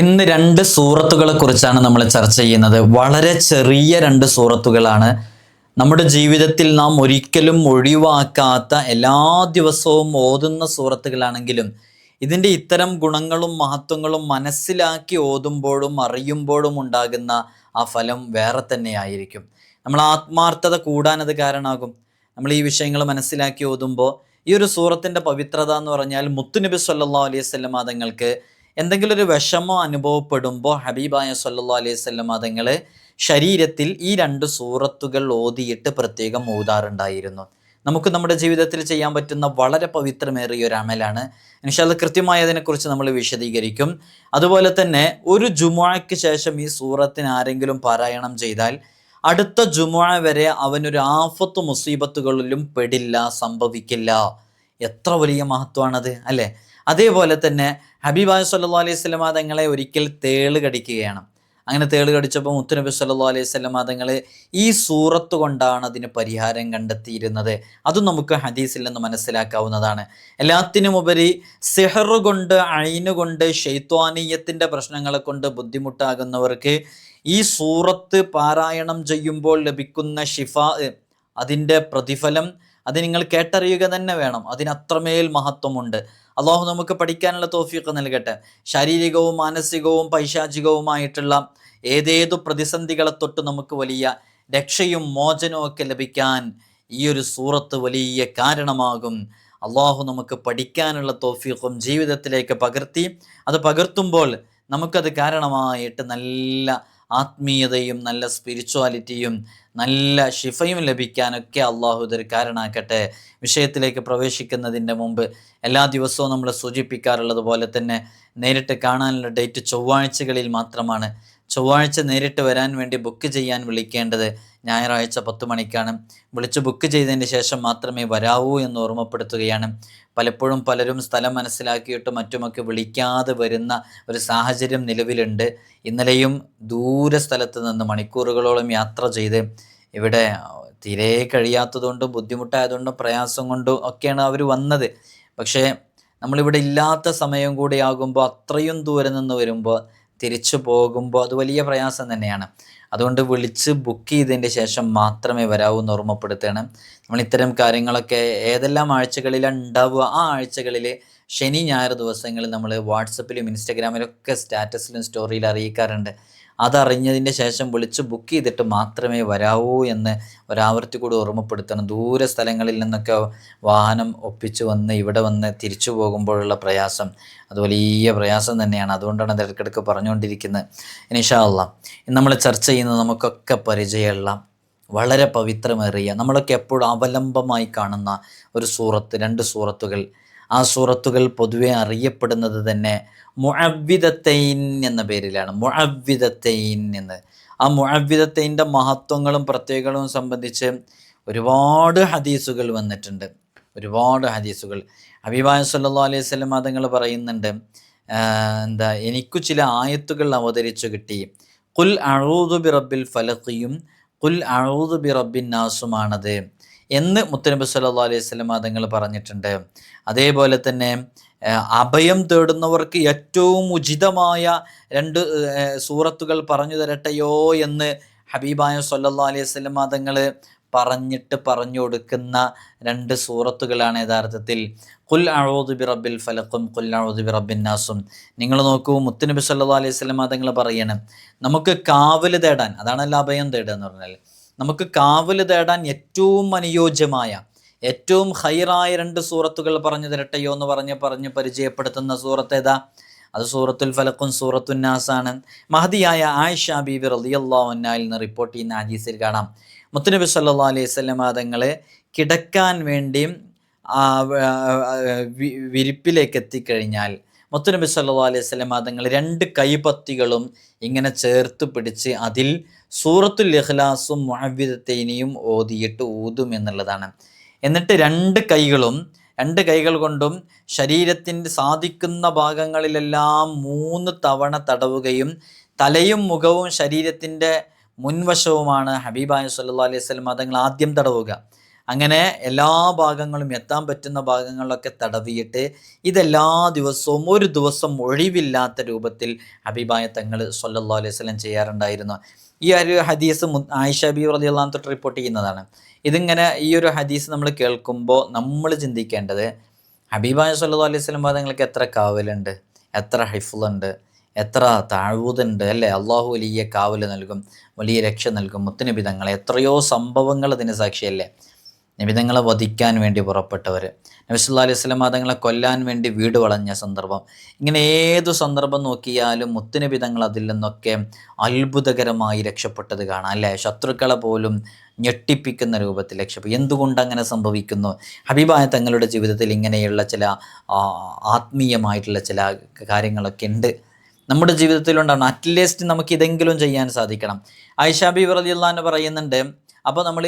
ഇന്ന് രണ്ട് സൂറത്തുകളെ കുറിച്ചാണ് നമ്മൾ ചർച്ച ചെയ്യുന്നത്. വളരെ ചെറിയ രണ്ട് സൂറത്തുകളാണ്. നമ്മുടെ ജീവിതത്തിൽ നാം ഒരിക്കലും ഒഴിവാക്കാത്ത എല്ലാ ദിവസവും ഓതുന്ന സൂറത്തുകളാണെങ്കിലും ഇതിന്റെ ഇത്തരം ഗുണങ്ങളും മഹത്വങ്ങളും മനസ്സിലാക്കി ഓതുമ്പോഴും അറിയുമ്പോഴും ഉണ്ടാകുന്ന ആ ഫലം വേറെ തന്നെയായിരിക്കും. നമ്മൾ ആത്മാർത്ഥത കൂടാനത് കാരണമാകും. നമ്മൾ ഈ വിഷയങ്ങൾ മനസ്സിലാക്കി ഓതുമ്പോൾ ഈ ഒരു സൂറത്തിന്റെ പവിത്രത എന്ന് പറഞ്ഞാൽ മുത്തുനബി സല്ലാ അലൈഹി സ്വല്ലം തങ്ങൾക്ക് എന്തെങ്കിലും ഒരു വിഷമം അനുഭവപ്പെടുമ്പോൾ ഹബീബായ സല്ലാ അലൈഹി സ്വല്ലം തങ്ങൾ ശരീരത്തിൽ ഈ രണ്ട് സൂറത്തുകൾ ഓതിയിട്ട് പ്രത്യേകം ഓതാറുണ്ടായിരുന്നു നമുക്ക് നമ്മുടെ ജീവിതത്തിൽ ചെയ്യാൻ പറ്റുന്ന വളരെ പവിത്രമേറിയ ഒരു അമലാണ്. ഇൻഷാൽ കൃത്യമായി അതിനെക്കുറിച്ച് നമ്മൾ വിശദീകരിക്കും. അതുപോലെ തന്നെ ഒരു ജുമുഴയ്ക്ക് ശേഷം ഈ സൂറത്തിന് ആരെങ്കിലും പാരായണം ചെയ്താൽ അടുത്ത ജുമുഅ വരെ അവനൊരു ആഫത്ത് മുസീബത്തുകളിലും പെടില്ല സംഭവിക്കില്ല. എത്ര വലിയ മഹത്വമാണത് അല്ലേ? അതേപോലെ തന്നെ ഹബീബായ് സല്ലാ അലൈഹി സ്വലമ തങ്ങളെ ഒരിക്കൽ തേൾ കടിക്കുകയാണ്. അങ്ങനെ തേൾ കടിച്ചപ്പോൾ മുത്തുനബി സല്ലാ അലൈഹി സ്വലമ തങ്ങൾ ഈ സൂറത്ത് കൊണ്ടാണ് അതിന് പരിഹാരം കണ്ടെത്തിയിരുന്നത്. അതും നമുക്ക് ഹദീസിൽ നിന്ന് മനസ്സിലാക്കാവുന്നതാണ്. എല്ലാത്തിനുമുപരി സിഹറു കൊണ്ട് അയിനുകൊണ്ട് ഷെയ്ത്വാനീയത്തിന്റെ പ്രശ്നങ്ങളെ കൊണ്ട് ബുദ്ധിമുട്ടാകുന്നവർക്ക് ഈ സൂറത്ത് പാരായണം ചെയ്യുമ്പോൾ ലഭിക്കുന്ന ഷിഫ അതിന്റെ പ്രതിഫലം അത് നിങ്ങൾ കേട്ടറിയുക തന്നെ വേണം. അതിനത്രമേൽ മഹത്വമുണ്ട്. അള്ളാഹു നമുക്ക് പഠിക്കാനുള്ള തോഫിയൊക്കെ നൽകട്ടെ. ശാരീരികവും മാനസികവും പൈശാചികവുമായിട്ടുള്ള ഏതേതു പ്രതിസന്ധികളെ തൊട്ട് നമുക്ക് വലിയ രക്ഷയും മോചനവും ഒക്കെ ലഭിക്കാൻ ഈ ഒരു സൂറത്ത് വലിയ കാരണമാകും. അള്ളാഹു നമുക്ക് പഠിക്കാനുള്ള തോഫീഖും ജീവിതത്തിലേക്ക് പകർത്തി. അത് പകർത്തുമ്പോൾ നമുക്കത് കാരണമായിട്ട് നല്ല ആത്മീയതയും നല്ല സ്പിരിച്വാലിറ്റിയും നല്ല ഷിഫയും ലഭിക്കാനൊക്കെ അള്ളാഹു ഇതൊരു കാരണമാക്കട്ടെ വിഷയത്തിലേക്ക് പ്രവേശിക്കുന്നതിന്റെ മുമ്പ് എല്ലാ ദിവസവും നമ്മൾ സൂചിപ്പിക്കാറുള്ളത് പോലെ തന്നെ നേരിട്ട് കാണാനുള്ള ഡേറ്റ് ചൊവ്വാഴ്ചകളിൽ മാത്രമാണ്. ചൊവ്വാഴ്ച നേരിട്ട് വരാൻ വേണ്ടി ബുക്ക് ചെയ്യാൻ വിളിക്കേണ്ടത് ഞായറാഴ്ച പത്ത് മണിക്കാണ്. വിളിച്ച് ബുക്ക് ചെയ്തതിന് ശേഷം മാത്രമേ വരാവൂ എന്ന് ഓർമ്മപ്പെടുത്തുകയാണ്. പലപ്പോഴും പലരും സ്ഥലം മനസ്സിലാക്കിയിട്ട് മറ്റുമൊക്കെ വിളിക്കാതെ വരുന്ന ഒരു സാഹചര്യം നിലവിലുണ്ട്. ഇന്നലെയും ദൂര സ്ഥലത്ത് നിന്ന് മണിക്കൂറുകളോളം യാത്ര ചെയ്ത് ഇവിടെ തീരെ കഴിയാത്തതുകൊണ്ടും ബുദ്ധിമുട്ടായതുകൊണ്ടും പ്രയാസം കൊണ്ടും ഒക്കെയാണ് അവർ വന്നത്. പക്ഷേ നമ്മളിവിടെ ഇല്ലാത്ത സമയം കൂടി ആകുമ്പോൾ അത്രയും ദൂരെ നിന്ന് വരുമ്പോൾ തിരിച്ചു പോകുമ്പോൾ അത് വലിയ പ്രയാസം തന്നെയാണ്. അതുകൊണ്ട് വിളിച്ച് ബുക്ക് ചെയ്തതിന്റെ ശേഷം മാത്രമേ വരാവൂ എന്ന് ഓർമ്മപ്പെടുത്തുകയാണ്. നമ്മൾ ഇത്തരം കാര്യങ്ങളൊക്കെ ഏതെല്ലാം ആഴ്ചകളിലാണ് ഉണ്ടാവുക ആ ആഴ്ചകളിൽ ശനി ഞായർ ദിവസങ്ങളിൽ നമ്മൾ വാട്സപ്പിലും ഇൻസ്റ്റഗ്രാമിലൊക്കെ സ്റ്റാറ്റസിലും സ്റ്റോറിയിൽ അറിയിക്കാറുണ്ട്. അതറിഞ്ഞതിന്റെ ശേഷം വിളിച്ച് ബുക്ക് ചെയ്തിട്ട് മാത്രമേ വരാവൂ എന്ന് ഒരാവർത്തി കൂടി ഓർമ്മപ്പെടുത്തണം. ദൂര സ്ഥലങ്ങളിൽ നിന്നൊക്കെ വാഹനം ഒപ്പിച്ച് വന്ന് ഇവിടെ വന്ന് തിരിച്ചു പോകുമ്പോഴുള്ള പ്രയാസം അത് വലിയ പ്രയാസം തന്നെയാണ്. അതുകൊണ്ടാണ് അത് ഇടയ്ക്കിടയ്ക്ക് പറഞ്ഞുകൊണ്ടിരിക്കുന്നത്. ഇനിഷാല്ല ഇന്ന് നമ്മൾ ചർച്ച ചെയ്യുന്നത് നമുക്കൊക്കെ പരിചയമുള്ള വളരെ പവിത്രമേറിയ നമ്മളൊക്കെ എപ്പോഴും അവലംബമായി കാണുന്ന ഒരു സൂറത്ത് രണ്ട് സൂറത്തുകൾ ആ സൂറത്തുകൾ പൊതുവെ അറിയപ്പെടുന്നത് തന്നെ മുഅവ്വിദത്തൈൻ എന്ന പേരിലാണ്. മുഅവ്വിദത്തൈൻ എന്ന്. ആ മുഅവ്വിദത്തൈന്റെ മഹത്വങ്ങളും പ്രത്യേകതകളും സംബന്ധിച്ച് ഒരുപാട് ഹദീസുകൾ വന്നിട്ടുണ്ട്. ഒരുപാട് ഹദീസുകൾ. അബിബായ സല്ലാ അലൈഹി സ്വലം തങ്ങൾ പറയുന്നുണ്ട് എന്താ എനിക്കു ചില ആയത്തുകൾ അവതരിച്ചു കിട്ടി. കുൽ അഴൂദു ബി റബ്ബിൽ ഫലഖിയും കുൽ അഴൂദു ബി റബ്ബിൻ നാസുമാണത്. എന്ന് മുത്തനബി സല്ലാ അലൈഹി സ്വലം തങ്ങൾ പറഞ്ഞിട്ടുണ്ട്. അതേപോലെ തന്നെ അഭയം തേടുന്നവർക്ക് ഏറ്റവും ഉചിതമായ രണ്ട് സൂറത്തുകൾ പറഞ്ഞു തരട്ടെയോ എന്ന് ഹബീബായ സല്ലാ അലൈഹി സ്വലം തങ്ങൾ പറഞ്ഞിട്ട് പറഞ്ഞു കൊടുക്കുന്ന രണ്ട് സൂറത്തുകളാണ് യഥാർത്ഥത്തിൽ. കുൽ അഴോദ് ബി റബ്ബിൽ ഫലക്കും കുൽ അഴോദ് ബി റബ്ബിൻ നാസും. നിങ്ങൾ നോക്കൂ മുത്തുനബി സല്ലാ അലൈഹി സ്വലം തങ്ങൾ പറയണം നമുക്ക് കാവൽ തേടാൻ അതാണല്ലോ അഭയം തേടുക എന്ന് പറഞ്ഞാൽ നമുക്ക് കാവൽ തേടാൻ ഏറ്റവും അനുയോജ്യമായ ഏറ്റവും ഹൈറായ രണ്ട് സൂറത്തുകൾ പറഞ്ഞു തരട്ടെയോ എന്ന് പറഞ്ഞ് പറഞ്ഞ് പരിചയപ്പെടുത്തുന്ന സൂറത്ത് ഏതാ? അത് സൂറത്തുൽ ഫലക്കും സൂറത്തു നാസാണ്. മഹതിയായ ആയിഷ ബീബി റളിയല്ലാഹു അൻഹയിൽ നിന്ന് റിപ്പോർട്ട് ചെയ്യുന്ന ഹദീസിൽ കാണാം. മുത്തുനബി സല്ലാ അലൈഹി സ്വലം തങ്ങൾ കിടക്കാൻ വേണ്ടി വിരിപ്പിലേക്ക് എത്തിക്കഴിഞ്ഞാൽ മുത്തുനബി സല്ലാ അലൈഹി സ്വലം തങ്ങൾ രണ്ട് കൈപത്തികളും ഇങ്ങനെ ചേർത്ത് പിടിച്ച് അതിൽ സൂറത്തുൽ ഇഖ്ലാസും മുഹവിദത്തൈനിയും ഓതിയിട്ട് ഊതും എന്നുള്ളതാണ്. എന്നിട്ട് രണ്ട് കൈകളും രണ്ട് കൈകൾ കൊണ്ടും ശരീരത്തിന്റെ സാധിക്കുന്ന ഭാഗങ്ങളിലെല്ലാം മൂന്ന് തവണ തടവുകയും തലയും മുഖവും ശരീരത്തിന്റെ മുൻവശവുമാണ് ഹബീബായ സല്ലാ അലൈഹി സ്വലം തങ്ങൾ ആദ്യം തടവുക. അങ്ങനെ എല്ലാ ഭാഗങ്ങളും എത്താൻ പറ്റുന്ന ഭാഗങ്ങളിലൊക്കെ തടവിയിട്ട് ഇതെല്ലാ ദിവസവും ഒരു ദിവസം ഒഴിവില്ലാത്ത രൂപത്തിൽ ഹബീബായ തങ്ങൾ സൊല്ലാ അലൈഹി സ്വലം ചെയ്യാറുണ്ടായിരുന്നു. ഈ ഒരു ഹദീസ് ആയിഷബി റളിയല്ലാഹു തൊട്ട് റിപ്പോർട്ട് ചെയ്യുന്നതാണ്. ഇതിങ്ങനെ ഈ ഒരു ഹദീസ് നമ്മൾ കേൾക്കുമ്പോൾ നമ്മൾ ചിന്തിക്കേണ്ടത് ഹബീബായ സല്ലല്ലാഹു അലൈഹി സ്വലം പാദങ്ങൾക്ക് എത്ര കാവലുണ്ട് എത്ര ഹൈഫുളുണ്ട് എത്ര താഴ്വുതുണ്ട് അല്ലേ? അള്ളാഹു വലിയ കാവൽ നൽകും വലിയ രക്ഷ നൽകും മുത്തുനിബിതങ്ങൾ എത്രയോ സംഭവങ്ങൾ അതിന് സാക്ഷിയല്ലേ? നിബിതങ്ങളെ വധിക്കാൻ വേണ്ടി പുറപ്പെട്ടവർ നബിസുല്ലാ അലൈഹി സ്വലം തങ്ങളെ കൊല്ലാൻ വേണ്ടി വീട് വളഞ്ഞ സന്ദർഭം. ഇങ്ങനെ ഏതു സന്ദർഭം നോക്കിയാലും മുത്തുനിബിതങ്ങൾ അതിൽ നിന്നൊക്കെ അത്ഭുതകരമായി രക്ഷപ്പെട്ടത് കാണാം അല്ലേ? ശത്രുക്കളെ പോലും ഞെട്ടിപ്പിക്കുന്ന രൂപത്തിൽ രക്ഷപ്പെട്ടു. എന്തുകൊണ്ട് അങ്ങനെ സംഭവിക്കുന്നു? ഹബീബായ തങ്ങളുടെ ജീവിതത്തിൽ ഇങ്ങനെയുള്ള ചില ആത്മീയമായിട്ടുള്ള ചില കാര്യങ്ങളൊക്കെ ഉണ്ട്. നമ്മുടെ ജീവിതത്തിലുണ്ടാവണം അറ്റ്ലീസ്റ്റ് നമുക്ക് ഇതെങ്കിലും ചെയ്യാൻ സാധിക്കണം. ഐഷാബി റലിയുള്ള പറയുന്നുണ്ട് അപ്പോൾ നമ്മൾ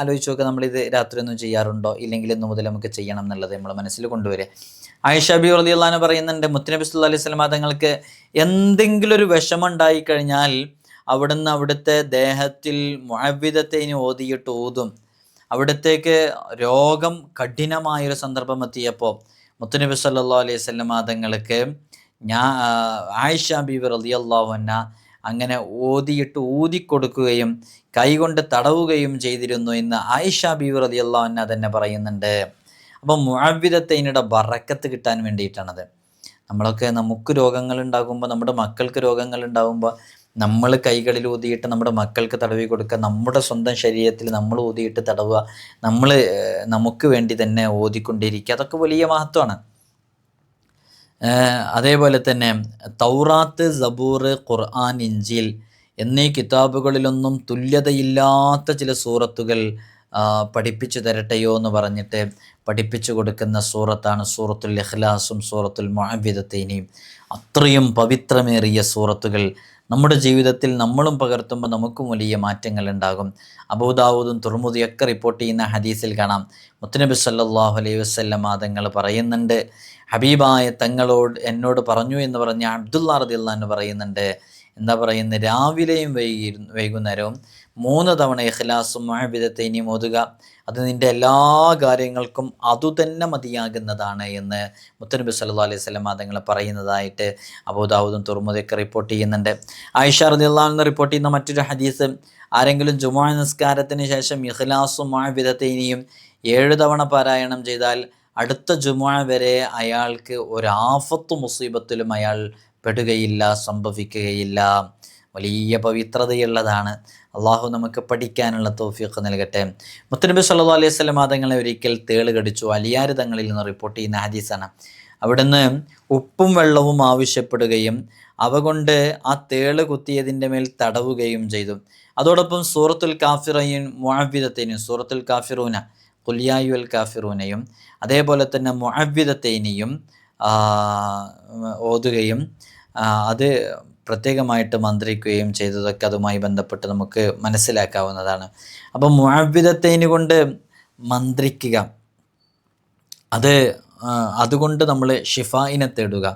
ആലോചിച്ച് നോക്കുക നമ്മളിത് രാത്രി ഒന്നും ചെയ്യാറുണ്ടോ? ഇല്ലെങ്കിൽ ഇന്ന് മുതൽ നമുക്ക് ചെയ്യണം എന്നുള്ളത് നമ്മൾ മനസ്സിൽ കൊണ്ടുവരിക. ഐഷാബി റലിയുള്ള പറയുന്നുണ്ട് മുത്തനബി സുല്ലാ അലൈഹി സ്വലമ തങ്ങൾക്ക് എന്തെങ്കിലും ഒരു വിഷമം ഉണ്ടായി കഴിഞ്ഞാൽ അവിടുന്ന് അവിടുത്തെ ദേഹത്തിൽ മുഴവിധത്തേന് ഓതിയിട്ട് ഓതും. അവിടത്തേക്ക് രോഗം കഠിനമായൊരു സന്ദർഭം എത്തിയപ്പോൾ മുത്തനബി സല്ലാ അലൈഹി സ്വലമ തങ്ങൾക്ക് ഞാൻ ആയിഷ ബീബി റളിയല്ലാഹുഅന്ന അങ്ങനെ ഓതിയിട്ട് ഊതിക്കൊടുക്കുകയും കൈകൊണ്ട് തടവുകയും ചെയ്തിരുന്നു എന്ന് ആയിഷ ബീബി റളിയല്ലാഹുഅന്ന തന്നെ പറയുന്നുണ്ട്. അപ്പം മുഴവിധത്തൈനയുടെ ബറക്കത്ത് കിട്ടാൻ വേണ്ടിയിട്ടാണത്. നമ്മളൊക്കെ നമുക്ക് രോഗങ്ങൾ ഉണ്ടാകുമ്പോൾ നമ്മുടെ മക്കൾക്ക് രോഗങ്ങൾ ഉണ്ടാകുമ്പോൾ നമ്മൾ കൈകളിൽ ഊതിയിട്ട് നമ്മുടെ മക്കൾക്ക് തടവി കൊടുക്കുക നമ്മുടെ സ്വന്തം ശരീരത്തിൽ നമ്മൾ ഊതിയിട്ട് തടവുക നമ്മൾ നമുക്ക് വേണ്ടി തന്നെ ഓതിക്കൊണ്ടിരിക്കുക അതൊക്കെ വലിയ മഹത്വമാണ്. അതേപോലെ തന്നെ തൗറാത്ത് സബൂർ ഖുർആൻ ഇഞ്ചിൽ എന്നീ കിതാബുകളിലൊന്നും തുല്യതയില്ലാത്ത ചില സൂറത്തുകൾ പഠിപ്പിച്ചു തരട്ടെയോ എന്ന് പറഞ്ഞിട്ട് പഠിപ്പിച്ചു കൊടുക്കുന്ന സൂറത്താണ് സൂറത്തുൽ ഇഖ്ലാസും സൂറത്തുൽ മഹബിദത്തേനിയും അത്രയും പവിത്രമേറിയ സൂറത്തുകൾ നമ്മുടെ ജീവിതത്തിൽ നമ്മളും പകർത്തുമ്പോൾ നമുക്കും വലിയ മാറ്റങ്ങൾ ഉണ്ടാകും. അബൂദാവൂദും തുറമുദിയൊക്കെ റിപ്പോർട്ട് ചെയ്യുന്ന ഹദീസിൽ കാണാം. മുത്തനബി സല്ലാഹു അലൈഹി വസ്ല്ലാം തങ്ങൾ പറയുന്നുണ്ട്. ഹബീബായ തങ്ങളോട് എന്നോട് പറഞ്ഞു എന്ന് പറഞ്ഞ അബ്ദുള്ള റദിയുള്ള എന്ന് പറയുന്നുണ്ട്. എന്താ പറയുന്നത് രാവിലെയും വൈകി വൈകുന്നേരവും മൂന്ന് തവണ ഇഖ്ലാസും മഴവിധത്തേനിയും ഓതുക. അത് നിന്റെ എല്ലാ കാര്യങ്ങൾക്കും അതുതന്നെ മതിയാകുന്നതാണ് എന്ന് മുത്തനബി സല്ലു അലൈഹി സ്വലം അതുങ്ങൾ പറയുന്നതായിട്ട് അബൂദാവൂദും തുറമുദയൊക്കെ റിപ്പോർട്ട് ചെയ്യുന്നുണ്ട്. ആയിഷ അൻഹ റിപ്പോർട്ട് ചെയ്യുന്ന മറ്റൊരു ഹദീസ് ആരെങ്കിലും ജുമാ നിസ്കാരത്തിന് ശേഷം ഇഖ്ലാസും മഴവിധത്തേനിയും ഏഴ് തവണ പാരായണം ചെയ്താൽ അടുത്ത ജുമാ വരെ അയാൾക്ക് ഒരാഫത്ത് മുസീബത്തിലും അയാൾ പെടുകയില്ല സംഭവിക്കുകയില്ല. വലിയ പവിത്രതയുള്ളതാണ്. അള്ളാഹു നമുക്ക് പഠിക്കാനുള്ള തോഫിയൊക്കെ നൽകട്ടെ. മുത്തനബി സല്ലു അലൈഹി സ്വലം തങ്ങളെ ഒരിക്കൽ തേൾ കടിച്ചു. അലിയാർ തങ്ങളിൽ നിന്ന് റിപ്പോർട്ട് ചെയ്യുന്ന ഹദീസാണ്. അവിടുന്ന് ഉപ്പും വെള്ളവും ആവശ്യപ്പെടുകയും അവ കൊണ്ട് ആ തേൾ കുത്തിയതിന്റെ മേൽ തടവുകയും ചെയ്തു. അതോടൊപ്പം സൂറത്തുൽ കാഫിറയും മുഹബിദത്തേനും സൂറത്തുൽ കാഫിറൂന കുലിയായുൽ കാഫിറൂനയും അതേപോലെ തന്നെ മുഹബിദത്തേനെയും ഓതുകയും അത് പ്രത്യേകമായിട്ട് മന്ത്രിക്കുകയും ചെയ്തതൊക്കെ അതുമായി ബന്ധപ്പെട്ട് നമുക്ക് മനസ്സിലാക്കാവുന്നതാണ്. അപ്പം മുഅവ്വിദത്തേന് കൊണ്ട് മന്ത്രിക്കുക. അത് അതുകൊണ്ട് നമ്മൾ ഷിഫായിനെ തേടുക.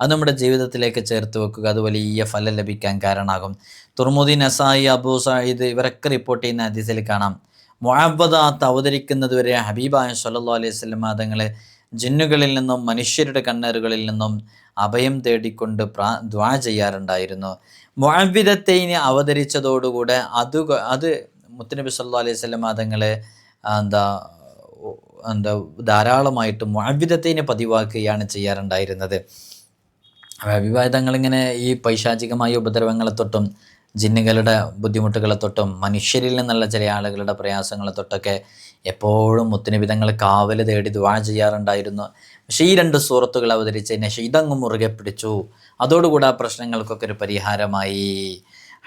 അത് നമ്മുടെ ജീവിതത്തിലേക്ക് ചേർത്ത് വെക്കുക. അത് വലിയ ഫലം ലഭിക്കാൻ കാരണമാകും. തുർമുദി അസായി അബൂ സായിദ് ഇവരൊക്കെ റിപ്പോർട്ട് ചെയ്യുന്ന ഹദീസിൽ കാണാം. മുഅബ്ബദാത്ത് അവതരിക്കുന്നത് വരെ ഹബീബായ സല്ലു അലൈഹി വസല്ലം തങ്ങൾ ജിന്നുകളിൽ നിന്നും മനുഷ്യരുടെ കണ്ണറുകളിൽ നിന്നും അഭയം തേടിക്കൊണ്ട് പ്രാ ദ്വാ ചെയ്യാറുണ്ടായിരുന്നു. മുഅബിദത്തൈന് അവതരിച്ചതോടുകൂടെ അത് അത് മുത്തനബി സല്ലല്ലാഹു അലൈഹി സ്വലം അതങ്ങളെ എന്താ എന്താ ധാരാളമായിട്ട് മുഅവ്വിദത്തൈനെ പതിവാക്കുകയാണ് ചെയ്യാറുണ്ടായിരുന്നത്. ഇങ്ങനെ ഈ പൈശാചികമായ ഉപദ്രവങ്ങളെ തൊട്ടും ജിന്നുകളുടെ ബുദ്ധിമുട്ടുകളെ തൊട്ടും മനുഷ്യരിൽ നിന്നുള്ള ചില ആളുകളുടെ പ്രയാസങ്ങളെ തൊട്ടൊക്കെ എപ്പോഴും മുത്തുനിബിതങ്ങൾ കാവൽ തേടി ദുവാ ചെയ്യാറുണ്ടായിരുന്നു. പക്ഷേ ഈ രണ്ട് സൂറത്തുകൾ അവതരിച്ചതിന് ശേഷം ഇതങ്ങ് മുറുകെ പിടിച്ചു. അതോടുകൂടി ആ പ്രശ്നങ്ങൾക്കൊക്കെ ഒരു പരിഹാരമായി.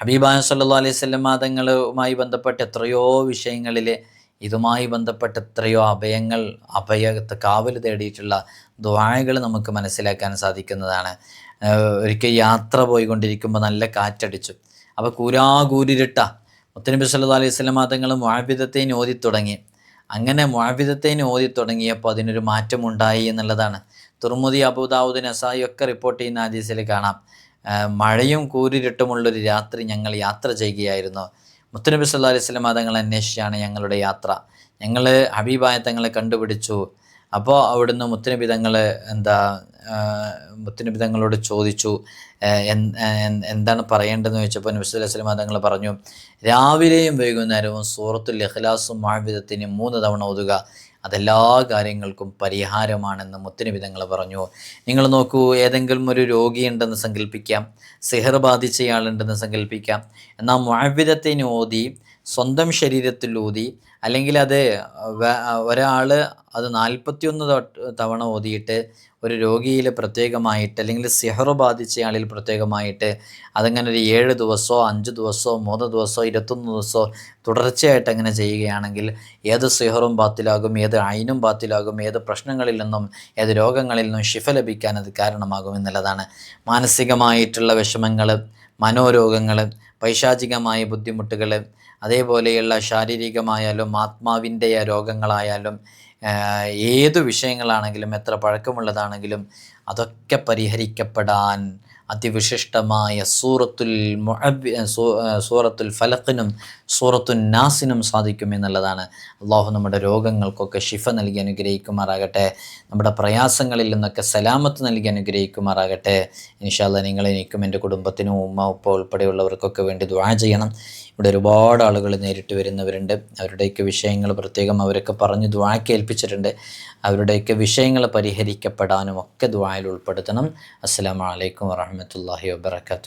ഹബീബാൻ സല്ലു അലൈഹി തങ്ങളുമായി ബന്ധപ്പെട്ട എത്രയോ വിഷയങ്ങളിൽ ഇതുമായി ബന്ധപ്പെട്ട് എത്രയോ അഭയങ്ങൾ അഭയ കാവൽ തേടിയിട്ടുള്ള ദ്വാഴകൾ നമുക്ക് മനസ്സിലാക്കാൻ സാധിക്കുന്നതാണ്. ഒരിക്കൽ യാത്ര പോയിക്കൊണ്ടിരിക്കുമ്പോൾ നല്ല കാറ്റടിച്ചു. അപ്പോൾ കൂരാകൂരിരുട്ട. മുത്തനബി സല്ലാ അലൈഹി വസല്ലം തങ്ങൾ മുഅബിദത്തേന് ഓതി തുടങ്ങി. അങ്ങനെ മുഅബിദത്തേന് ഓതി തുടങ്ങിയപ്പോൾ അതിനൊരു മാറ്റമുണ്ടായി എന്നുള്ളതാണ്. തുർമുദി അബുദാവുദ് നസായി ഒക്കെ റിപ്പോർട്ട് ചെയ്യുന്ന ആദീസിൽ കാണാം. മഴയും കൂരിരുട്ടുമുള്ളൊരു രാത്രി ഞങ്ങൾ യാത്ര ചെയ്യുകയായിരുന്നു. മുത്തനബി സല്ലാ അലൈഹി വസല്ലം തങ്ങൾ അന്വേഷിച്ചാണ് ഞങ്ങളുടെ യാത്ര. ഞങ്ങൾ ഹബീബായ തങ്ങളെ കണ്ടുപിടിച്ചു. അപ്പോൾ അവിടുന്ന് മുത്തനബി തങ്ങൾ എന്താ മുത്തനബി തങ്ങളോട് ചോദിച്ചു എന്താണ് പറയേണ്ടതെന്ന് ചോദിച്ചപ്പോൾ നബി അലൈഹി തങ്ങൾ പറഞ്ഞു രാവിലെയും വൈകുന്നേരവും സൂറത്തുൽ ഇഖ്ലാസും മാവിധത്തിന് മൂന്ന് തവണ ഓതുക അതെല്ലാ കാര്യങ്ങൾക്കും പരിഹാരമാണെന്ന് മുത്തനബി തങ്ങൾ പറഞ്ഞു. നിങ്ങൾ നോക്കൂ ഏതെങ്കിലും ഒരു രോഗിയുണ്ടെന്ന് സങ്കല്പിക്കാം സിഹർ ബാധിച്ചയാളുണ്ടെന്ന് സങ്കല്പിക്കാം എന്നാൽ മാവിധത്തിന് ഓതി സ്വന്തം ശരീരത്തിൽ ഊതി അല്ലെങ്കിൽ അത് ഒരാൾ അത് നാൽപ്പത്തിയൊന്ന് തവണ ഓതിയിട്ട് ഒരു രോഗിയിൽ പ്രത്യേകമായിട്ട് അല്ലെങ്കിൽ സിഹർ ബാധിച്ചയാളിൽ പ്രത്യേകമായിട്ട് അതങ്ങനെ ഒരു ഏഴ് ദിവസമോ അഞ്ച് ദിവസമോ മൂന്ന് ദിവസമോ ഇരുപത്തൊന്ന് ദിവസമോ തുടർച്ചയായിട്ട് അങ്ങനെ ചെയ്യുകയാണെങ്കിൽ ഏത് സിഹറും ബാത്തിലാകും ഏത് അയിനും ബാത്തിലാകും ഏത് പ്രശ്നങ്ങളിൽ നിന്നും ഏത് രോഗങ്ങളിൽ നിന്നും ശിഫ ലഭിക്കാൻ അത് കാരണമാകും എന്നുള്ളതാണ്. മാനസികമായിട്ടുള്ള വിഷമങ്ങൾ മനോരോഗങ്ങൾ പൈശാചികമായ ബുദ്ധിമുട്ടുകൾ അതേപോലെയുള്ള ശാരീരികമായാലും ആത്മാവിന്റെ രോഗങ്ങളായാലും ഏതു വിഷയങ്ങളാണെങ്കിലും എത്ര പഴക്കമുള്ളതാണെങ്കിലും അതൊക്കെ പരിഹരിക്കപ്പെടാൻ അതിവിശിഷ്ടമായ സൂറത്തുൽ സൂറത്തുൽ ഫലക്കിനും സൂറത്തുൽ നാസിനും സാധിക്കും എന്നുള്ളതാണ്. അള്ളാഹു നമ്മുടെ രോഗങ്ങൾക്കൊക്കെ ശിഫ നൽകി അനുഗ്രഹിക്കുമാറാകട്ടെ. നമ്മുടെ പ്രയാസങ്ങളിൽ നിന്നൊക്കെ സലാമത്ത് നൽകി അനുഗ്രഹിക്കുമാറാകട്ടെ. ഇൻഷാല്ല നിങ്ങൾ എനിക്കും എന്റെ കുടുംബത്തിനും ഉമ്മ ഉപ്പ ഉൾപ്പെടെയുള്ളവർക്കൊക്കെ വേണ്ടി ദ്വാ ചെയ്യണം. ഇവിടെ ഒരുപാട് ആളുകൾ നേരിട്ട് വരുന്നവരുണ്ട്. അവരുടെയൊക്കെ വിഷയങ്ങൾ പ്രത്യേകം അവരൊക്കെ പറഞ്ഞ് ദ്വാക്ക് ഏൽപ്പിച്ചിട്ടുണ്ട് അവരുടെയൊക്കെ വിഷയങ്ങൾ പരിഹരിക്കപ്പെടാനും ഒക്കെ ദ്വായിൽ ഉൾപ്പെടുത്തണം. അസ്സലാമു അലൈക്കും ወረሕመቱላሂ ወበረካቱ